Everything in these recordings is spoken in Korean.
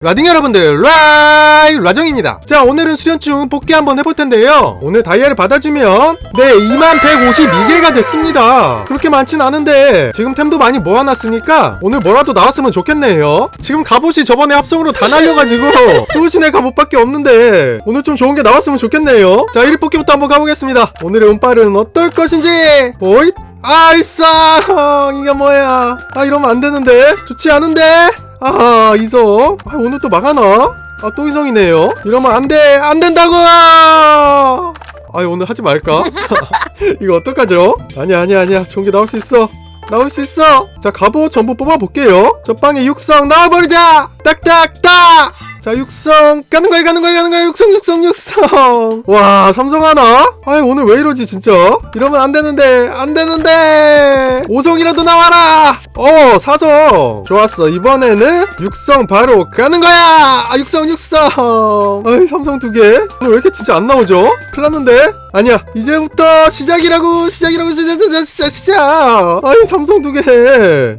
라딩 여러분들 라이 라정입니다. 자 오늘은 수련충 뽑기 한번 해볼 텐데요. 오늘 다이아를 받아주면 네 2152개가 됐습니다. 그렇게 많진 않은데 지금 템도 많이 모아놨으니까 오늘 뭐라도 나왔으면 좋겠네요. 지금 갑옷이 저번에 합성으로 다 날려가지고 수호신의 갑옷밖에 없는데 오늘 좀 좋은 게 나왔으면 좋겠네요. 자 1위 뽑기부터 한번 가보겠습니다. 오늘의 운빨은 어떨 것인지. 오잇! 아이쌍 이게 뭐야? 아 이러면 안 되는데? 좋지 않은데 아 이성. 아 오늘 또 막하나? 아 또 이성이네요. 이러면 안돼 안된다고! 아 오늘 하지 말까? 이거 어떡하죠? 아니야 아니야 아니야. 좋은 게 나올 수 있어. 나올 수 있어! 자 갑옷 전부 뽑아볼게요. 저빵에 육성 나와버리자! 딱딱딱 자 육성. 가는 거야 가는 거야 가는 거야. 육성 육성 육성. 와 삼성 하나? 아 오늘 왜 이러지 진짜? 이러면 안 되는데 안 되는데. 오성이라도 나와라. 어 사성. 좋았어. 이번에는 육성 바로 가는 거야. 아 육성 육성. 아이 삼성 두개. 왜 이렇게 진짜 안 나오죠? 큰일 났는데? 아니야. 이제부터 시작이라고 시작이라고 시작 시작 시작 시작. 아이 삼성 두 개.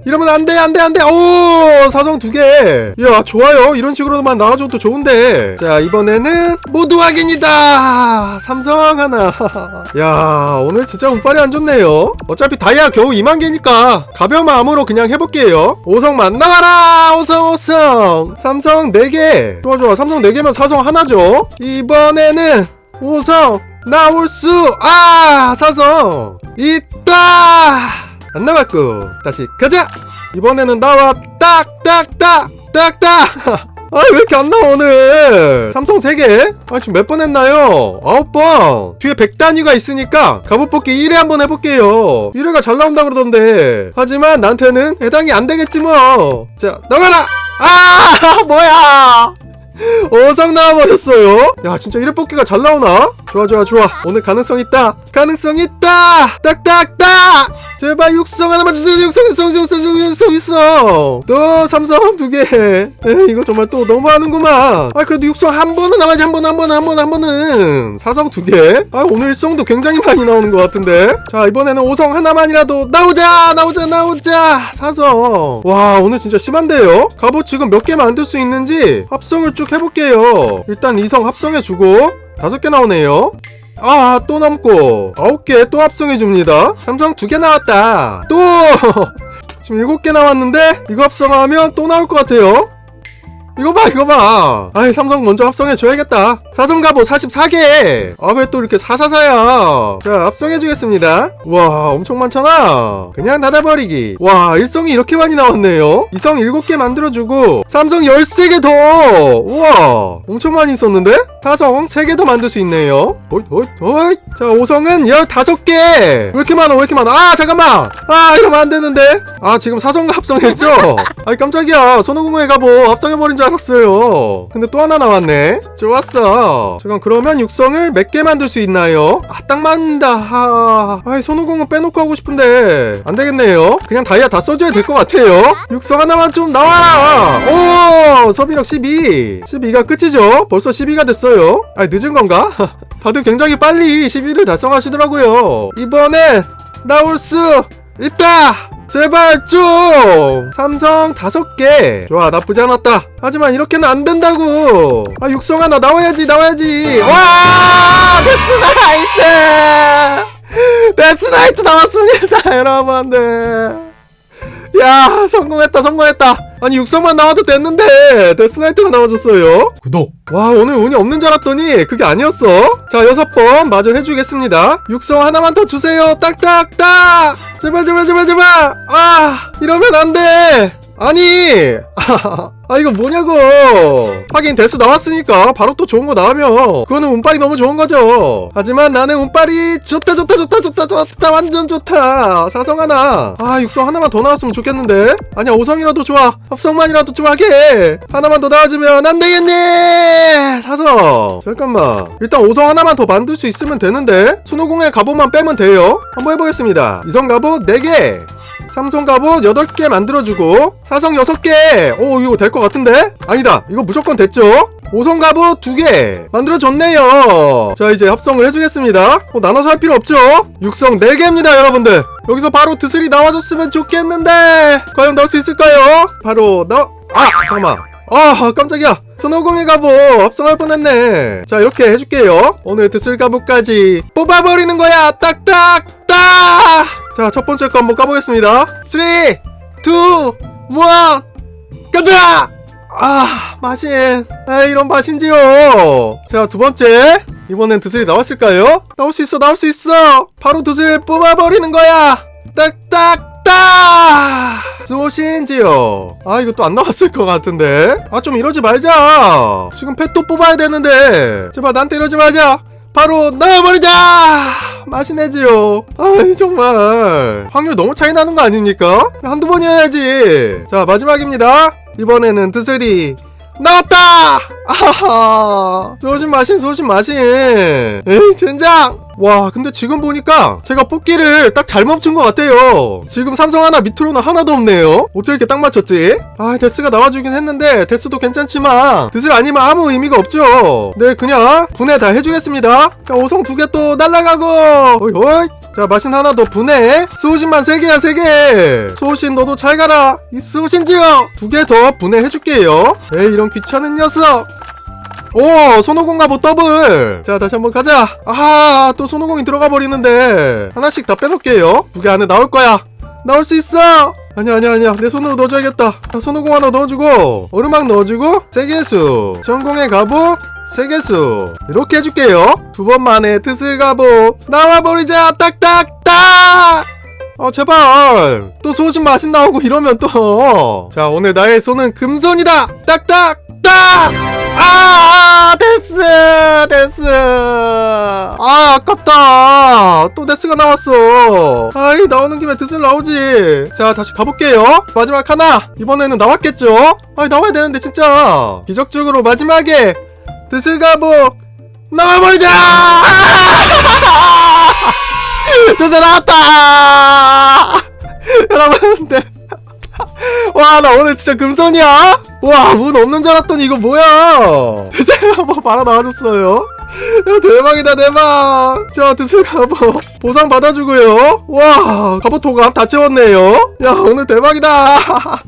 이러면 안 돼 안 돼 안돼. 오 사성 두개야 좋아요. 이런 식으로만 나와 줘도 좋은데. 자 이번에는 모두 확인이다. 삼성 하나. 야 오늘 진짜 운빨이 안 좋네요. 어차피 다이아 겨우 2만 개니까 가벼운 마음으로 그냥 해볼게요. 오성만 나와라! 오성 오성! 삼성 4개. 좋아 좋아. 삼성 4개면 사성 하나죠. 이번에는 오성 나올 수아 사성 있다! 안 나왔고. 다시 가자! 이번에는 나와 딱딱딱 딱딱 아 왜 이렇게 안 나와 오늘? 삼성 3개? 아 지금 몇 번 했나요? 9번. 뒤에 100단위가 있으니까 갑옷 뽑기 1회 한번 해볼게요. 1회가 잘 나온다 그러던데. 하지만 나한테는 해당이 안 되겠지 뭐 자 나가라! 아 뭐야 어상 나와버렸어요. 야 진짜 1회 뽑기가 잘 나오나? 좋아 좋아 좋아. 오늘 가능성 있다. 가능성 있다! 딱딱딱! 제발 육성 하나만 주세요. 육성 육성 육성 육성 육성 육성 또 삼성 두개. 이거 정말 또 너무하는구만. 아 그래도 육성 한 번은 나와야지. 한 번 한 번 한 번 한 번은. 사성 두개아 오늘 일성도 굉장히 많이 나오는 것 같은데. 자 이번에는 오성 하나만이라도 나오자 나오자 나오자. 사성. 와 오늘 진짜 심한데요? 갑옷 지금 몇 개 만들 수 있는지 합성을 쭉 해볼게요 일단 이성 합성해주고 다섯 개 나오네요 아, 또 넘고. 아홉 개 또 합성해줍니다. 삼성 두 개 나왔다. 또! 지금 일곱 개 나왔는데, 이거 합성하면 또 나올 것 같아요. 이거 봐, 이거 봐. 아이, 삼성 먼저 합성해 줘야겠다. 사성가보 44개. 아, 왜 또 이렇게 사사사야. 자, 합성해 주겠습니다. 와, 엄청 많잖아. 그냥 닫아버리기. 와, 일성이 이렇게 많이 나왔네요. 이성 7개 만들어주고, 삼성 13개 더. 우와, 엄청 많이 있었는데? 사성 3개 더 만들 수 있네요. 어이, 어이, 어이. 자, 오성은 15개. 왜 이렇게 많아, 왜 이렇게 많아. 아, 잠깐만. 아, 이러면 안 되는데. 아, 지금 사성과 합성했죠? 아이, 깜짝이야. 손오공에 가보. 합성해버린 줄 알았어요. 근데 또 하나 나왔네. 좋았어. 잠깐, 그러면 육성을 몇 개 만들 수 있나요? 아, 딱 맞는다. 아, 아이, 손오공은 빼놓고 하고 싶은데. 안 되겠네요. 그냥 다이아 다 써줘야 될 것 같아요. 육성 하나만 좀 나와라. 오, 서비력 12. 12가 끝이죠? 벌써 12가 됐어요. 아, 늦은 건가? 다들 굉장히 빨리 12를 달성하시더라고요. 이번엔 나올 수 있다! 제발 좀! 삼성 다섯 개 좋아, 나쁘지 않았다. 하지만 이렇게는 안 된다고! 아, 육성 하나 나와야지, 나와야지! 와! 데스나이트! 데스나이트 나왔습니다, 여러분들! 야, 성공했다, 성공했다! 아니, 육성만 나와도 됐는데, 데스나이트가 나와줬어요. 구독. 와 오늘 운이 없는 줄 알았더니 그게 아니었어. 자 여섯 번 마저 해주겠습니다. 육성 하나만 더 주세요. 딱딱딱! 제발 제발 제발 제발! 아 이러면 안돼! 아니 아 이거 뭐냐고. 하긴 데스 나왔으니까 바로 또 좋은 거 나오면 그거는 운빨이 너무 좋은 거죠. 하지만 나는 운빨이 좋다 좋다 좋다 좋다 좋다 완전 좋다. 사성 하나. 아 육성 하나만 더 나왔으면 좋겠는데? 아니야 오성이라도 좋아. 합성만이라도 좀 하게. 하나만 더 나와주면 안 되겠네. 사성. 잠깐만. 일단 오성 하나만 더 만들 수 있으면 되는데? 순호공의 갑옷만 빼면 돼요? 한번 해보겠습니다. 이성 갑옷 4개 삼성 갑옷 8개 만들어주고 사성 6개. 오 이거 될 것 같은데? 아니다. 이거 무조건 됐죠? 오성 갑옷 2개 만들어줬네요. 자 이제 합성을 해주겠습니다. 어, 나눠서 할 필요 없죠? 육성 4개입니다 여러분들. 여기서 바로 드슬이 나와줬으면 좋겠는데 과연 넣을 수 있을까요? 바로 나... 아 잠깐만. 아 깜짝이야. 손오공의 갑옷 합성할 뻔했네. 자 이렇게 해줄게요. 오늘 드슬 갑옷까지 뽑아버리는 거야. 딱딱 딱 자 첫 번째 거 한번 까보겠습니다. 3 2 1 가자! 아 마신 아 이런 맛인지요. 자 두 번째. 이번엔 드슬이 나왔을까요? 나올 수 있어 나올 수 있어! 바로 드슬 뽑아버리는 거야! 딱딱딱! 무엇인지요? 아 이거 또 안 나왔을 것 같은데? 아 좀 이러지 말자! 지금 펫도 뽑아야 되는데! 제발 나한테 이러지 말자! 바로 넣어버리자 맛이네지요. 아이 정말. 확률 너무 차이 나는 거 아닙니까? 한두 번이어야지. 자 마지막입니다. 이번에는 드슬이 나왔다! 아하! 소신 마신 소신 마신. 에이 젠장 와 근데 지금 보니까 제가 뽑기를 딱 잘 멈춘 것 같아요. 지금 삼성 하나 밑으로는 하나도 없네요. 어떻게 이렇게 딱 맞췄지? 아 데스가 나와주긴 했는데 데스도 괜찮지만 드슬 아니면 아무 의미가 없죠. 네 그냥 분해 다 해주겠습니다. 자 5성 두 개 또 날라가고. 어이 어이. 자 마신 하나 더 분해. 수호신만 세 개야 세개. 수호신 너도 잘 가라. 이 수호신지요 두 개 더 분해해줄게요. 에이 이런 귀찮은 녀석 오 손오공 갑옷 더블. 자 다시 한번 가자. 아하 또 손오공이 들어가 버리는데. 하나씩 다 빼놓을게요. 두 개 안에 나올 거야. 나올 수 있어. 아니야 아니야 아니야. 내 손으로 넣어줘야겠다. 자, 손오공 하나 넣어주고 오르막 넣어주고 세개수. 전공의 갑옷 세개수. 이렇게 해줄게요. 두 번 만에 트슬 갑옷 나와버리자. 딱딱딱! 아 제발. 또 소신 마신 나오고 이러면 또. 자 오늘 나의 손은 금손이다. 딱딱 딱아 데스 데스. 아 아깝다. 또 데스가 나왔어. 아이 나오는 김에 드슬 나오지. 자 다시 가볼게요. 마지막 하나. 이번에는 나왔겠죠? 아이 나와야 되는데 진짜. 기적적으로 마지막에 드슬 가보 나와버리자! 아! 드슬 나왔다! 여러분 네. 와, 나 오늘 진짜 금손이야? 와, 문 없는 줄 알았더니 이거 뭐야? 제가 한번 바로 나와줬어요. 야, 대박이다, 대박. 자, 드슬 갑옷 보상 받아주고요. 와, 갑옷 도감 다 채웠네요. 야, 오늘 대박이다.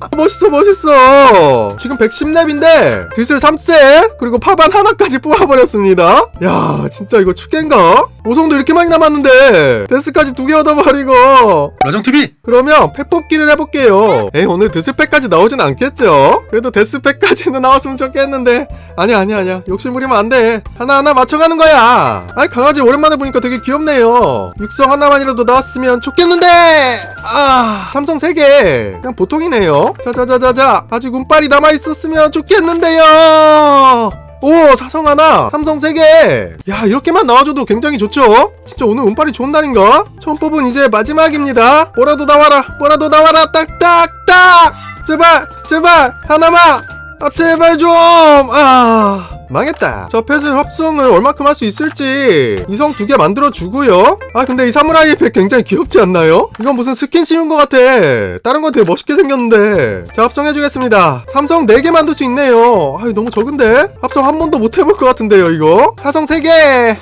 멋있어, 멋있어. 지금 110렙인데, 드슬 3셋, 그리고 파반 하나까지 뽑아버렸습니다. 야, 진짜 이거 축겐가? 보성도 이렇게 많이 남았는데, 데스까지 두 개 얻어버리고, 라정TV 그러면 팩 뽑기를 해볼게요. 에이, 오늘 데스팩까지 나오진 않겠죠? 그래도 데스팩까지는 나왔으면 좋겠는데. 아니야, 아니야, 아니야. 욕심 부리면 안 돼. 하나하나 맞춰 가는 거야. 아이, 강아지 오랜만에 보니까 되게 귀엽네요. 육성 하나만이라도 나왔으면 좋겠는데! 아, 삼성 3개. 그냥 보통이네요. 자자자자자. 아직 운빨이 남아있었으면 좋겠는데요! 오 사성 하나 삼성 3개 야 이렇게만 나와줘도 굉장히 좋죠 진짜 오늘 운빨이 좋은 날인가 처음 뽑은 이제 마지막입니다 뭐라도 나와라 뭐라도 나와라 딱딱딱 제발 제발 하나만 아 제발 좀 아 망했다. 저 펫을 합성을 얼마큼 할 수 있을지 이성 두 개 만들어 주고요. 아 근데 이 사무라이 펫 굉장히 귀엽지 않나요? 이건 무슨 스킨 씌운 것 같아. 다른 건 되게 멋있게 생겼는데. 자 합성해 주겠습니다. 삼성 4개 만들 수 있네요. 아 너무 적은데? 합성 한 번도 못 해볼 것 같은데요 이거? 사성 3개!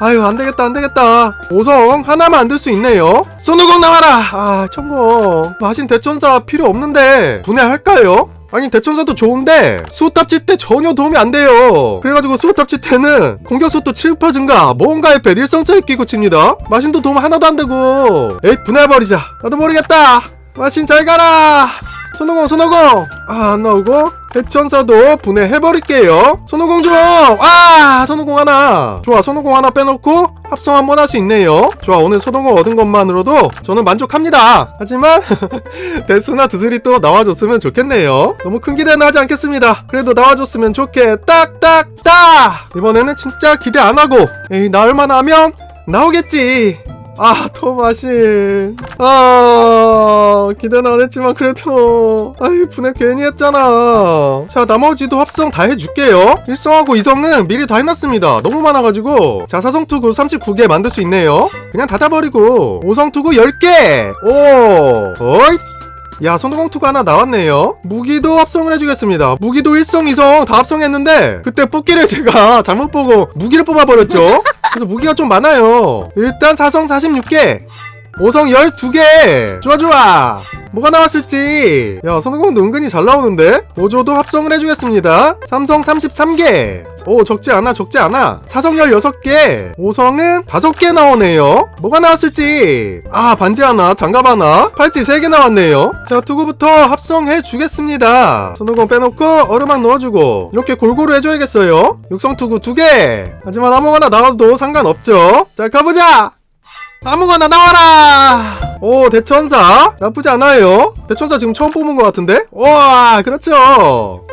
아유 안되겠다 안되겠다. 5성 하나 만들 수 있네요. 손오공 나와라! 아 천공. 마신 대천사 필요 없는데 분해할까요? 아니 대천사도 좋은데 수호탑 칠 때 전혀 도움이 안 돼요. 그래가지고 수호탑 칠 때는 공격 속도 7% 증가 뭔가의 배 일성차에 끼고 칩니다. 마신도 도움 하나도 안 되고. 에이 분해버리자. 나도 모르겠다. 마신 잘 가라. 손오공 손오공. 아 안 나오고 대천사도 분해해버릴게요. 손오공 좀아 손오공 하나. 좋아 손오공 하나 빼놓고 합성 한번 할 수 있네요. 좋아 오늘 손오공 얻은 것만으로도 저는 만족합니다. 하지만 데스나 드슬이 또 나와줬으면 좋겠네요. 너무 큰 기대는 하지 않겠습니다. 그래도 나와줬으면 좋게. 딱딱 딱! 이번에는 진짜 기대 안 하고 에이 나올만 하면 나오겠지 아 토마신 아 기대는 안 했지만 그래도 아이 분해 괜히 했잖아. 자 나머지도 합성 다 해줄게요. 1성하고 2성은 미리 다 해놨습니다. 너무 많아가지고. 자 4성 투구 39개 만들 수 있네요. 그냥 닫아버리고. 5성 투구 10개. 오 어이 야 손오공 투구 하나 나왔네요. 무기도 합성을 해주겠습니다. 무기도 1성 2성 다 합성했는데 그때 뽑기를 제가 잘못 보고 무기를 뽑아버렸죠. 그래서 무기가 좀 많아요. 일단 4성 46개 오성 12개. 좋아 좋아. 뭐가 나왔을지. 야 손오공도 은근히 잘 나오는데? 보조도 합성을 해주겠습니다. 삼성 33개. 오 적지 않아 적지 않아. 사성 16개. 오성은 5개 나오네요. 뭐가 나왔을지. 아 반지 하나 장갑 하나 팔찌 3개 나왔네요. 자 투구부터 합성해 주겠습니다. 손오공 빼놓고 얼음막 넣어주고 이렇게 골고루 해줘야겠어요. 육성 투구 2개. 하지만 아무거나 나와도 상관없죠. 자 가보자 아무거나 나와라! 오, 대천사. 나쁘지 않아요. 대천사 지금 처음 뽑은 것 같은데? 와, 그렇죠.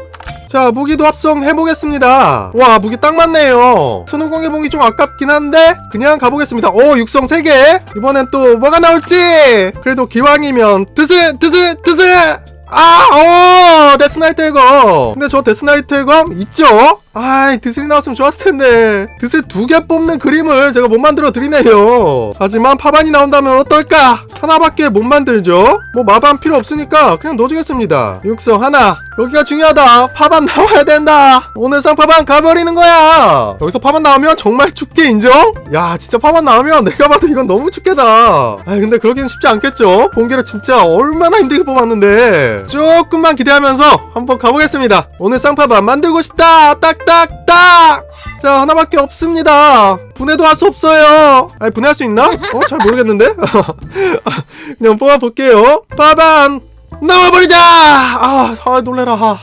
자, 무기도 합성해보겠습니다. 와, 무기 딱 맞네요. 손오공의 봉이 좀 아깝긴 한데, 그냥 가보겠습니다. 오, 육성 3개. 이번엔 또 뭐가 나올지! 그래도 기왕이면, 드슬, 드슬, 드슬! 아, 오, 데스나이트 해검. 근데 저 데스나이트 해검 있죠? 아이, 드슬이 나왔으면 좋았을 텐데. 드슬 두 개 뽑는 그림을 제가 못 만들어 드리네요. 하지만 파반이 나온다면 어떨까? 하나밖에 못 만들죠? 뭐 마반 필요 없으니까 그냥 넣어주겠습니다. 육성 하나. 여기가 중요하다. 파반 나와야 된다. 오늘 쌍파반 가버리는 거야. 여기서 파반 나오면 정말 춥게 인정? 야, 진짜 파반 나오면 내가 봐도 이건 너무 춥게다. 아, 근데 그러기는 쉽지 않겠죠? 본계를 진짜 얼마나 힘들게 뽑았는데. 조금만 기대하면서 한번 가보겠습니다. 오늘 쌍파반 만들고 싶다. 딱 딱딱. 자, 하나밖에 없습니다. 분해도 할 수 없어요. 아니, 분해할 수 있나? 어, 잘 모르겠는데? 그냥 뽑아볼게요. 파반 나와버리자! 아, 아 놀래라.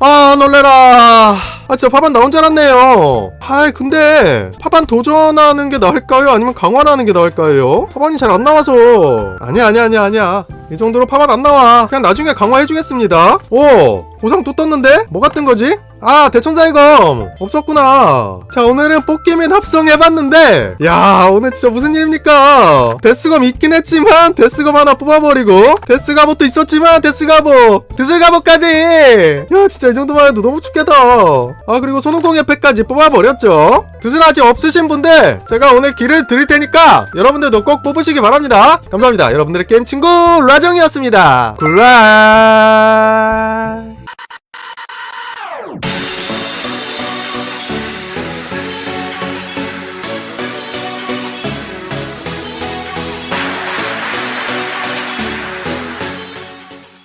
아, 놀래라. 아, 진짜 파반 나온 줄 알았네요. 아이, 근데, 파반 도전하는 게 나을까요? 아니면 강화하는 게 나을까요? 파반이 잘 안 나와서. 아니야, 아니야, 아니야, 아니야. 이 정도로 파반 안 나와. 그냥 나중에 강화해주겠습니다. 오! 보상 또 떴는데? 뭐가 뜬 거지? 아, 대천사의 검! 없었구나. 자, 오늘은 뽑기민 합성해봤는데, 야, 오늘 진짜 무슨 일입니까? 데스검 있긴 했지만, 데스검 하나 뽑아버리고, 데스가봇도 있었지만, 데스가봇, 드슬가봇까지! 야, 진짜 이 정도만 해도 너무 춥겠다. 아, 그리고 손오공의 패까지 뽑아버렸죠. 드슬 아직 없으신 분들, 제가 오늘 길을 드릴 테니까, 여러분들도 꼭 뽑으시기 바랍니다. 감사합니다. 여러분들의 게임 친구, 라정이었습니다. 굿라이!